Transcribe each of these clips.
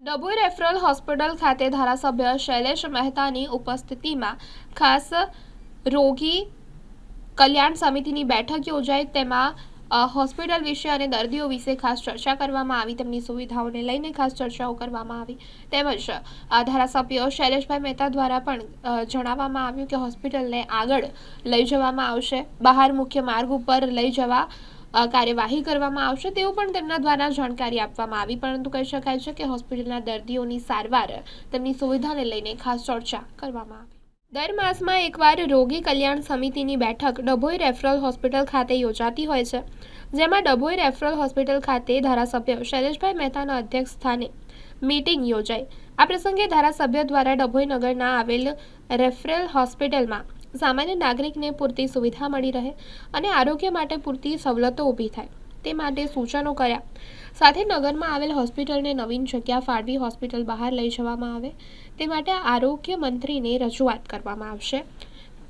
Dabhoi referral hospital ખાતે ધારાસભ્ય શૈલેષ મહેતાની ઉપસ્થિતિમાં ખાસ રોગી કલ્યાણ સમિતિની બેઠક યોજાઈ. તેમાં હોસ્પિટલ વિશે અને દર્દીઓ વિશે ખાસ ચર્ચા કરવામાં આવી. તેમની સુવિધાઓને લઈને ખાસ ચર્ચાઓ કરવામાં આવી. તેમજ ધારાસભ્ય શૈલેષભાઈ મહેતા દ્વારા પણ જણાવવામાં આવ્યું કે હોસ્પિટલને આગળ લઈ જવામાં આવશે. બહાર મુખ્ય માર્ગ ઉપર લઈ જવા કાર્યવાહી કરવામાં આવશે તેવું પણ તેમના દ્વારા જાણકારી આપવામાં આવી, પરંતુ કહી શકાય છે કે હોસ્પિટલના દર્દીઓની સારવાર તેમની સુવિધાને લઈને ખાસ ચર્ચા કરવામાં આવી. દર માસમાં એકવાર રોગી કલ્યાણ સમિતિની બેઠક ડભોઈ રેફરલ હોસ્પિટલ ખાતે યોજાતી હોય છે, જેમાં ડભોઈ રેફરલ હોસ્પિટલ ખાતે ધારાસભ્ય શૈલેષભાઈ મહેતાના અધ્યક્ષ સ્થાને મીટિંગ યોજાઈ. આ પ્રસંગે ધારાસભ્ય દ્વારા ડભોઈ નગરના આવેલ રેફરલ હોસ્પિટલમાં સામાન્ય નાગરિકને પૂરતી સુવિધા મળી રહે અને આરોગ્ય માટે પૂરતી સવલતો ઊભી થાય, તે માટે સૂચનો કર્યા. સાથે નગરમાં આવેલ હોસ્પિટલને નવીન જગ્યા ફાળવી હોસ્પિટલ બહાર લઈ જવામાં આવે, તે માટે આરોગ્ય મંત્રીને રજૂઆત કરવામાં આવશે.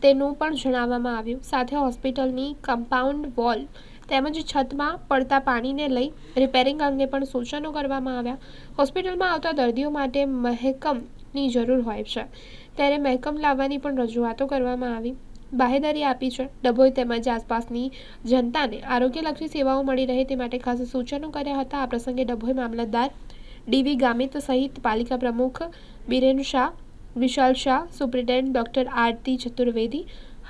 તેનું પણ જણાવવામાં આવ્યું. સાથે હોસ્પિટલની કમ્પાઉન્ડ વોલ તેમજ છતમાં પડતા પાણીને લઈ રિપેરિંગ અંગે પણ સૂચનો કરવામાં આવ્યા. હોસ્પિટલમાં આવતા દર્દીઓ માટે મહેકમની જરૂર હોય છે. ત્યારે મહેકમ લાવવાની પણ રજૂઆતો કરવામાં આવી. બાહેદારી આપી છે. ડભોઈ તેમજ આસપાસની જનતાને આરોગ્યલક્ષી સેવાઓ મળી રહે તે માટે ખાસ સૂચનો કર્યા હતા. આ પ્રસંગે ડભોઈ મામલતદાર ડીવી ગામિત સહિત પાલિકા પ્રમુખ બિરેન શાહ, વિશાલ શાહ, સુપ્રિન્ટેન્ડન્ટ ડોક્ટર આરતી ચતુર્વેદી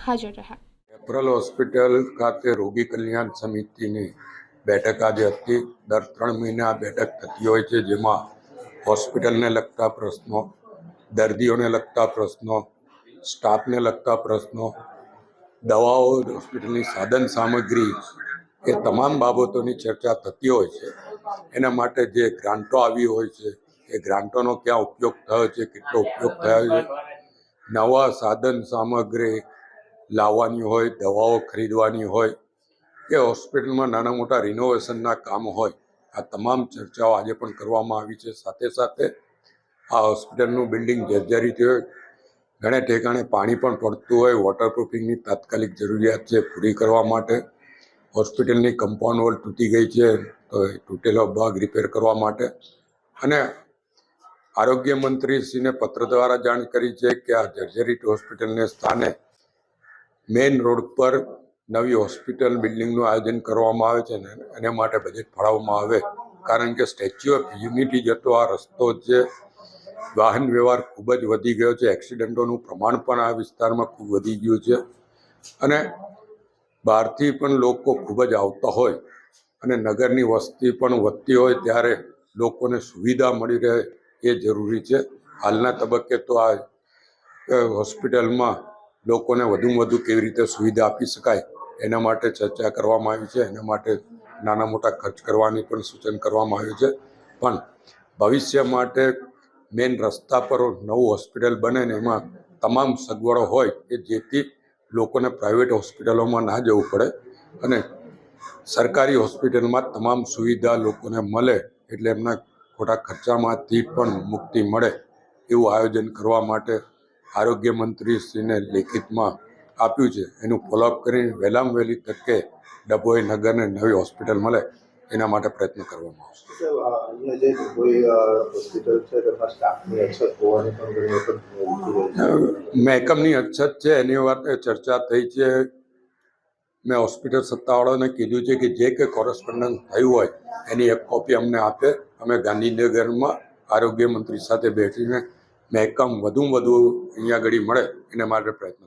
હાજર રહ્યા. રેફરલ હોસ્પિટલ ખાતે રોગી કલ્યાણ સમિતિની બેઠક આજે હતી. દર ત્રણ મહિને આ બેઠક થતી હોય છે, જેમાં હોસ્પિટલને લગતા પ્રશ્નો દર્દીઓને લગતા પ્રશ્નો, સ્ટાફને લગતા પ્રશ્નો, દવાઓ, હોસ્પિટલની સાધન સામગ્રી એ તમામ બાબતોની ચર્ચા થતી હોય છે. એના માટે જે ગ્રાન્ટો આવી હોય છે, એ ગ્રાન્ટોનો ક્યાં ઉપયોગ થયો છે, કેટલો ઉપયોગ થયો છે, નવા સાધન સામગ્રી લાવવાની હોય, દવાઓ ખરીદવાની હોય કે હોસ્પિટલમાં નાના મોટા રિનોવેશનના કામ હોય, આ તમામ ચર્ચાઓ આજે પણ કરવામાં આવી છે. સાથે સાથે આ હોસ્પિટલનું બિલ્ડિંગ જર્જરિત હોય. ઘણે ઠેકાણે પાણી પણ પડતું હોય. વોટરપ્રૂફિંગની તાત્કાલિક જરૂરિયાત છે પૂરી કરવા માટે. હોસ્પિટલની કમ્પાઉન્ડ વોલ તૂટી ગઈ છે, તો એ તૂટેલો ભાગ રિપેર કરવા માટે. અને આરોગ્ય મંત્રીશ્રીને પત્ર દ્વારા જાણ કરી છે કે આ જર્જરિત હોસ્પિટલને સ્થાને મેઇન રોડ પર નવી હોસ્પિટલ બિલ્ડિંગનું આયોજન કરવામાં આવે છે ને એના માટે બજેટ ફાળવવામાં આવે. કારણ કે સ્ટેચ્યુ ઓફ યુનિટી જતો આ રસ્તો છે. વાહન વ્યવહાર ખૂબ જ વધી ગયો છે. એક્સિડન્ટોનું પ્રમાણ પણ આ વિસ્તારમાં ખૂબ વધી ગયું છે. અને બહારથી પણ લોકો ખૂબ જ આવતા હોય અને નગરની વસ્તી પણ વધતી હોય ત્યારે લોકોને સુવિધા મળી રહે એ જરૂરી છે. હાલના તબક્કે તો આ હોસ્પિટલમાં લોકોને વધુમાં વધુ કેવી રીતે સુવિધા આપી શકાય એના માટે ચર્ચા કરવામાં આવી છે. એના માટે નાના મોટા ખર્ચ કરવાની પણ સૂચન કરવામાં આવ્યું છે. પણ ભવિષ્ય માટે મેઇન રસ્તા પર નવું હોસ્પિટલ બને ને એમાં તમામ સગવડો હોય કે જેથી લોકોને પ્રાઇવેટ હોસ્પિટલોમાં ના જવું પડે અને સરકારી હોસ્પિટલમાં તમામ સુવિધા લોકોને મળે એટલે એમના ખોટા ખર્ચામાંથી પણ મુક્તિ મળે એવું આયોજન કરવા માટે આરોગ્ય મંત્રીશ્રીને લેખિતમાં આપ્યું છે. એનું ફોલોઅપ કરીને વહેલામાં વહેલી તકે ડભોઈ નગરને નવી હોસ્પિટલ મળે એના માટે પ્રયત્ન કરવામાં આવશે. આ જે છે. મહેકમની અછત છે, એની વાત ચર્ચા થઈ છે મેં હોસ્પિટલ સત્તાવાળાને કીધું છે કે જે કંઈ કોરસ્પોન્ડન્સ થયું હોય, એની એક કોપી અમને આપે અમે ગાંધીનગરમાં આરોગ્ય મંત્રી સાથે બેસીને મહેકમ વધુ વધુ અહીંયા આગળ મળે, એના માટે પ્રયત્ન